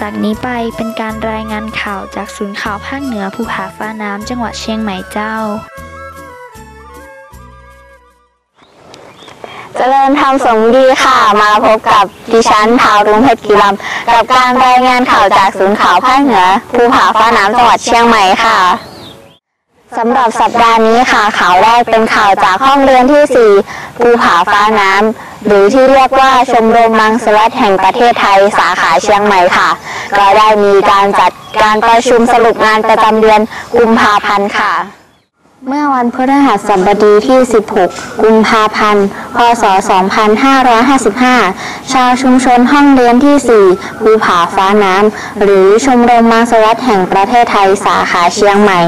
จากนี้ไปเป็นการรายงานข่าวจากศูนย์ข่าวภาคเหนือภูผาฟ้าน้ำจังหวัดเชียงใหม่เจ้า เจริญธรรมสงดีค่ะ มาพบกับดิฉันพาวรุ่งเพชรกีรำกับการรายงานข่าวจากศูนย์ข่าวภาคเหนือภูผาฟ้าน้ำจังหวัดเชียงใหม่ค่ะ สำหรับสัปดาห์นี้ค่ะข่าวแรกเป็นข่าวจากห้องเรียนที่ 4 ภูผาฟ้าน้ำหรือที่เรียกว่าชมรมมังสวิรัตแห่งประเทศไทยสาขาเชียงใหม่ค่ะ ก็ได้มีการจัดการประชุมสรุปงานประจำเดือนกุมภาพันธ์ค่ะ เมื่อวันพฤหัสบดีที่ 16 กุมภาพันธ์ พศ 2555 ชาวชุมชนห้องเรียนที่ 4 ภูผาฟ้าน้ำหรือชมรมมังสวิรัตแห่งประเทศไทยสาขาเชียงใหม่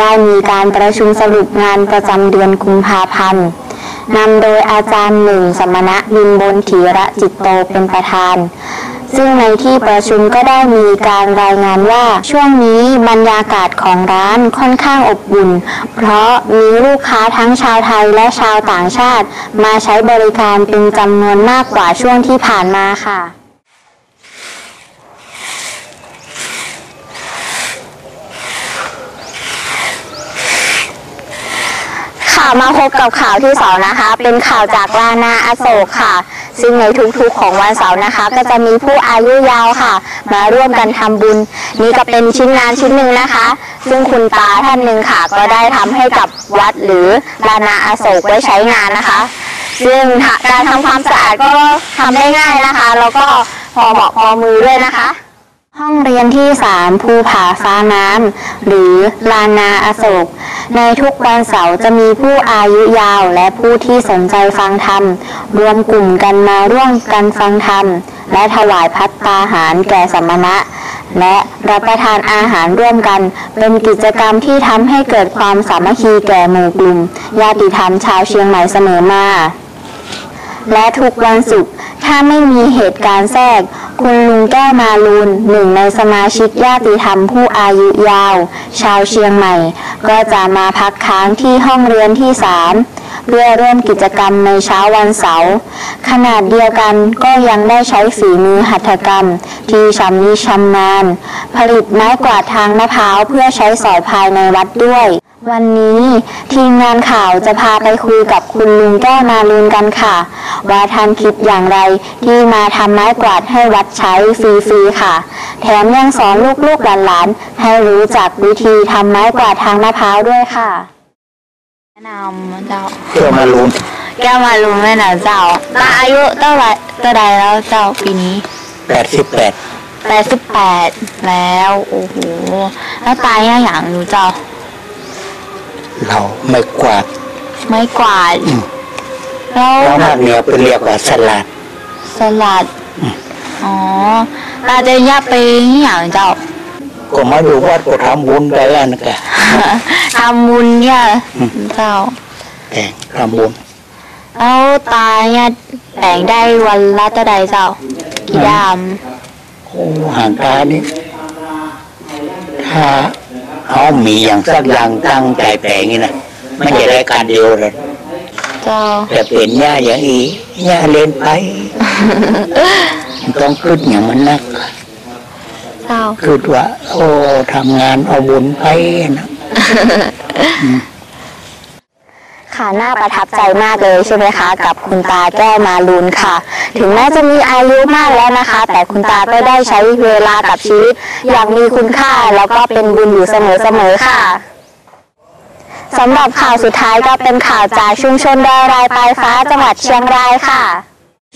ได้มีการประชุมสรุปงานประจำเดือนกุมภาพันธ์นำโดยอาจารย์หนึ่งสมณะบินบนถีระจิตโตเป็นประธาน ซึ่งในที่ประชุมก็ได้มีการรายงานว่าช่วงนี้บรรยากาศของร้านค่อนข้างอบอุ่น เพราะมีลูกค้าทั้งชาวไทยและชาวต่างชาติ มาใช้บริการเป็นจำนวนมากกว่าช่วงที่ผ่านมาค่ะ ค่ะมาพบกับข่าวที่สองนะคะ เป็นข่าวจากลานาอโศกค่ะ ซึ่งในทุกๆของวันเสาร์นะคะ ก็จะมีผู้อายุยาวค่ะ มาร่วมกันทำบุญ นี่ก็เป็นชิ้นงานชิ้นหนึ่งนะคะ ซึ่งคุณตาท่านหนึ่งค่ะ ก็ได้ทำให้กับวัดหรือลานาอโศกไว้ใช้งานนะคะ ซึ่งการทำความสะอาดก็ทำได้ง่ายนะคะ แล้วก็พอเหมาะพอมือด้วยนะคะห้องเรียนที่ 3 ภูผาฟ้าน้ำ หรือลานาอโศก ในทุกวันเสาร์จะมีผู้อายุยาวและผู้ที่สนใจฟังธรรม รวมกลุ่มกันมาร่วมกันฟังธรรม และถวายพัตตาหารแก่สมณะ และรับประทานอาหารร่วมกัน เป็นกิจกรรมที่ทำให้เกิดความสามัคคีแก่หมู่กลุ่ม ญาติธรรมชาวเชียงใหม่เสมอมาและทุกวันศุกร์ถ้าไม่มีเหตุการณ์แทรก คุณลุงแก้วมาลูนหนึ่งในสมาชิกญาติธรรมผู้อายุยาว ชาวเชียงใหม่ ก็จะมาพักค้างที่ห้องเรียนที่สามเพื่อร่วมกิจกรรมในเช้าวันเสาร์ขนาดเดียวกันก็ยังได้ใช้ฝีมือหัตถกรรม ที่ชำนิชำนาญผลิตไม้กวาดทางมะพร้าวเพื่อใช้สอยภายในวัดด้วย วันนี้ทีมงานข่าวจะพาไปคุยกับคุณลุงแก้วมาลุนกันค่ะ ว่าท่านคิดอย่างไรที่มาทำไม้กวาดให้วัดใช้ฟรีๆค่ะ แถมยังสอนลูกๆหลานๆให้รู้จักวิธีทำไม้กวาดทางมะพร้าวด้วยค่ะแนะนำเจ้าเพื่อมาลุ้นแก้วมาลุนแม่หนาเจ้าตาอายุเท่าไหร่เท่าใดแล้วเจ้าปีนี้แปดสิบแปดแปดสิบแปดแล้วโอ้โหแล้วตายยังอย่างรู้เจ้า เราไม่กวาดไม้กวาดแล้วแล้วภาคเหนือเป็นเรียกว่าสลัด สลัด อ๋อตาจะยับไปอย่างเจ้า ก็มาดูวัดก็ทำบุญไปแล้วนะแกทำบุญเนี่ยเจ้าแต่งทำบุญแล้วตาเนี่ยแบ่งได้วันละเท่าใดเจ้ากี่ดามโอ้ห่างตานี่ถ้า เขามีอย่างสักอย่างตั้งใจแปลงนี่นะไม่ใช่รายการเดียวเลยเจ้าแต่เป็นหญ้าอย่างอีหญ้าเล่นไปมันต้องขึ้นอย่างมันนักเจ้าคือว่า โอ้ทำงานเอาบุญไปนะ ค่ะน่าประทับใจมากเลยใช่ไหมคะ กับคุณตาแก้วมาลูนค่ะ ถึงแม้จะมีอายุมากแล้วนะคะ แต่คุณตาก็ได้ใช้เวลากับชีวิต อย่างมีคุณค่าแล้วก็เป็นบุญอยู่เสมอๆค่ะสำหรับข่าวสุดท้ายก็เป็นข่าวจากชุมชนดอยรายปลายฟ้าจังหวัดเชียงรายค่ะ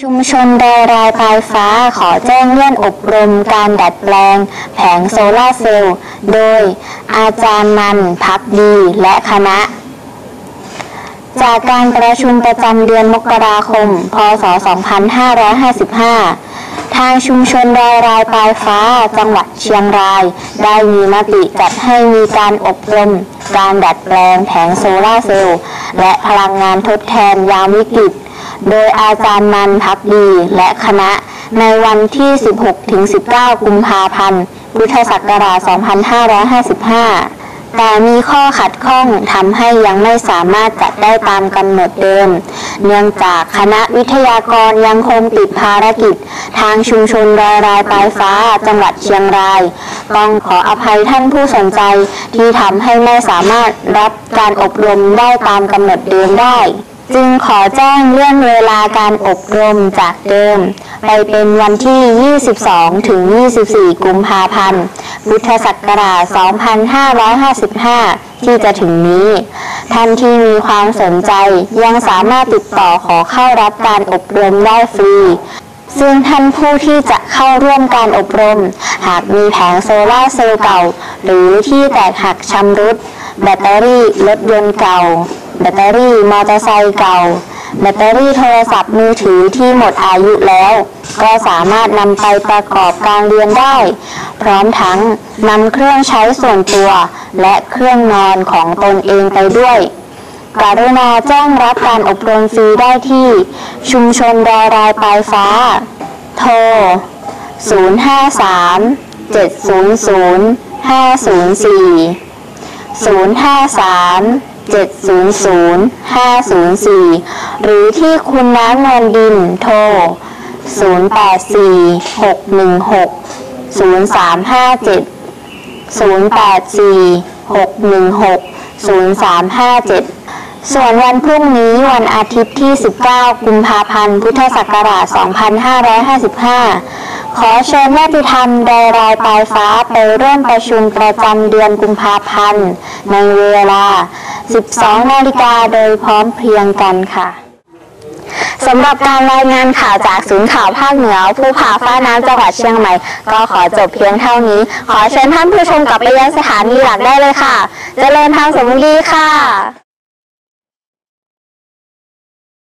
ชุมชนดอยรายปลายฟ้าขอแจ้งเลื่อนอบรมการดัดแปลง แผงโซลาร์เซลล์ โดยอาจารย์มันพักดีและคณะ จากการประชุมประจำเดือนมกราคม พศ 2555 ทางชุมชนดอยรายปลายฟ้า จังหวัดเชียงราย ได้มีมติจัดให้มีการอบรม การดัดแปลงแผงโซลาร์เซลล์ และพลังงานทดแทนยามวิกฤต โดยอาจารย์มันพักดีและคณะในวันที่ 16-19 กุมภาพันธ์ พุทธศักราช 2555 แต่มีข้อขัดข้องทำให้ยังไม่สามารถจัดได้ตามกำหนดเดิม เนื่องจากคณะวิทยากรยังคงติดภารกิจ ทางชุมชนรายรายปลายฟ้าจังหวัดเชียงราย ต้องขออภัยท่านผู้สนใจที่ทำให้ไม่สามารถรับการอบรมได้ตามกำหนดเดิมได้ จึงขอแจ้งเลื่อนเวลาการอบรมจากเดิม ไปเป็นวันที่ 22 ถึง 24 กุมภาพันธ์ พุทธศักราช 2555 ที่จะถึงนี้ ท่านที่มีความสนใจยังสามารถติดต่อขอเข้ารับการอบรมได้ฟรี ซึ่งท่านผู้ที่จะเข้าร่วมการอบรม หากมีแผงโซลาเซลล์เก่า หรือที่แตกหักชำรุด แบตเตอรี่รถยนต์เก่า แบตเตอรี่มอเตอร์ไซค์เก่า แบตเตอรี่โทรศัพท์มือถือที่หมดอายุแล้ว ก็สามารถนำไปประกอบการเรียนได้ พร้อมทั้งนำเครื่องใช้ส่วนตัว และเครื่องนอนของตนเองไปด้วย กรุณาแจ้งรับการอบรมฟรีได้ที่ ชุมชนรอรายปลายฟ้า โทร 053 700 504 053 700 504 หรือที่คุณน้ำนวลดินโทร 084 616 0357 084 616 0357 ส่วนวันพรุ่งนี้วันอาทิตย์ที่ 19 กุมภาพันธ์ พุทธศักราช 2555 ขอเชิญญาติธรรมโดยรายปลายฟ้าไปร่วมประชุมประจำเดือนกุมภาพันธ์ ในเวลา 12 นาฬิกาโดยพร้อมเพรียงกันค่ะสำหรับการรายงานข่าวจากศูนย์ข่าวภาคเหนือ ผู้ผ่าฟ้าน้ำจังหวัดเชียงใหม่ ก็ขอจบเพียงเท่านี้ ขอเชิญท่านผู้ชมกลับไปยังสถานีหลักได้เลยค่ะจเจริญทางสมบูรณ์ค่ะ